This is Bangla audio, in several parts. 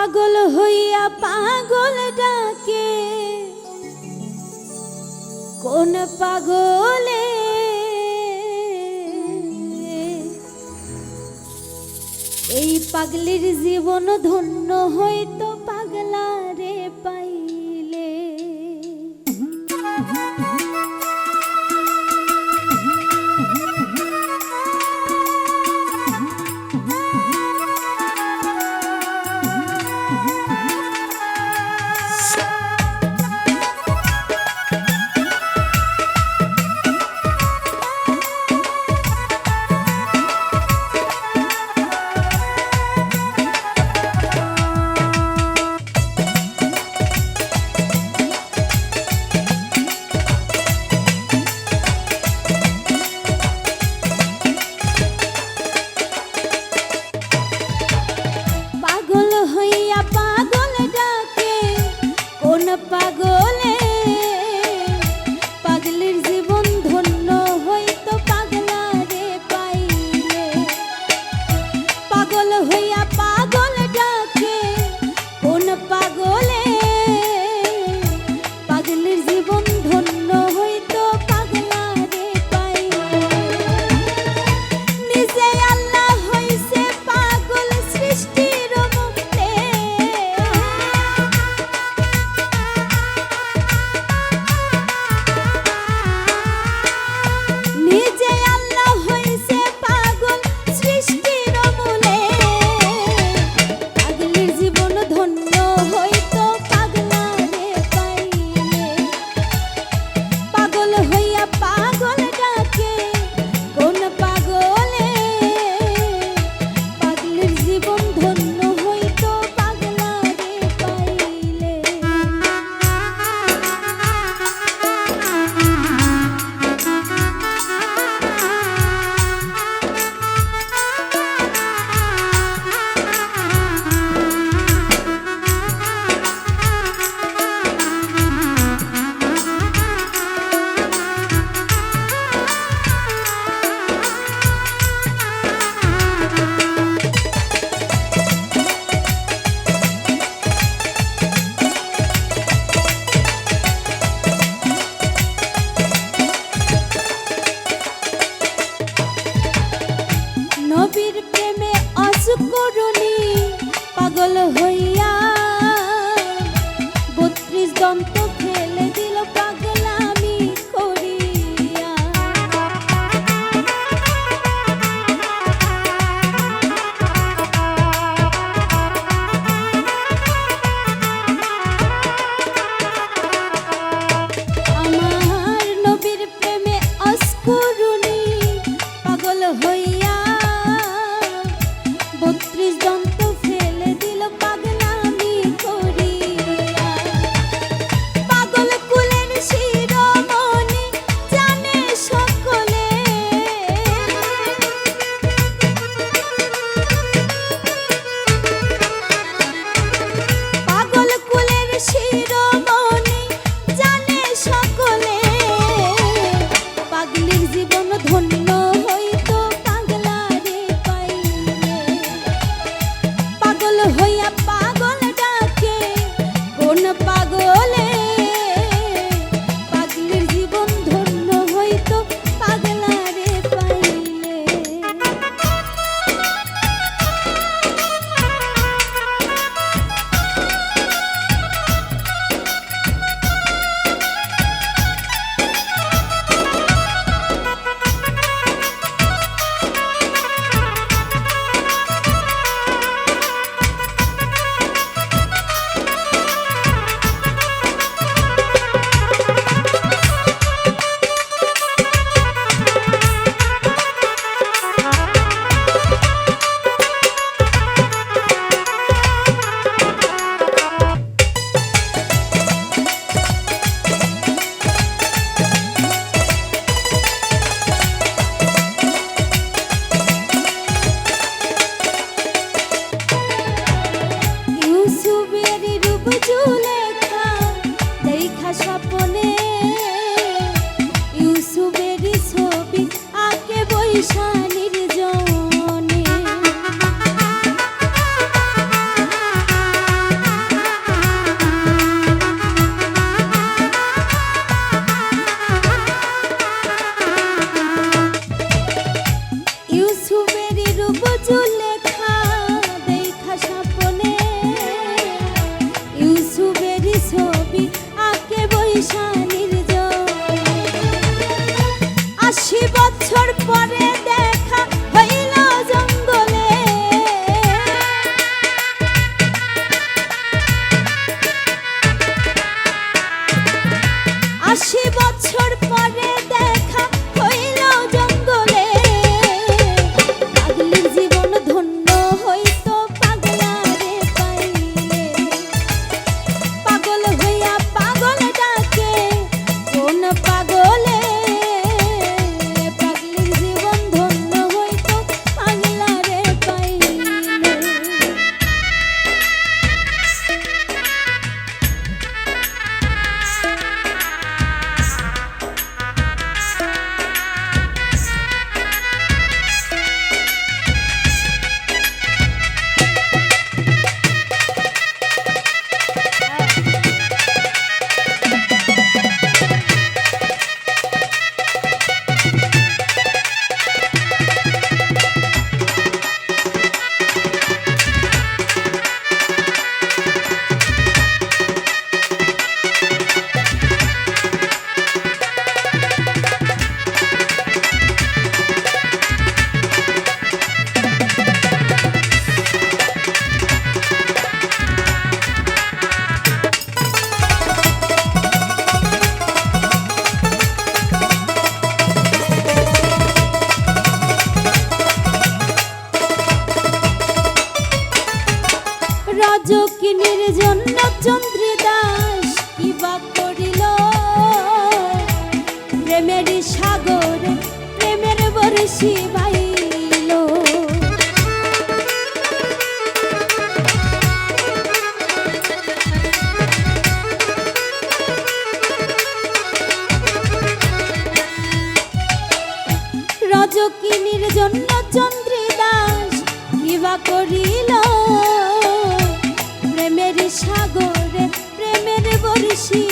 পাগল হইয়া পাগল ডাকে। কোন পাগলে? এই পাগলির জীবন ধন্য হইতো crazy boy. পাগল হইয়া বত্রিশ দন্ত রজকি নির্জন চন্দ্রী দাস কি বা করিল? প্রেমের সাগর, প্রেমের বর্ষি ভাইল রজকি দাস কি বা করিল? সাগরে প্রেমের বর্ষি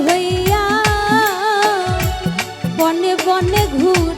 হইয়া বনে বনে ঘুর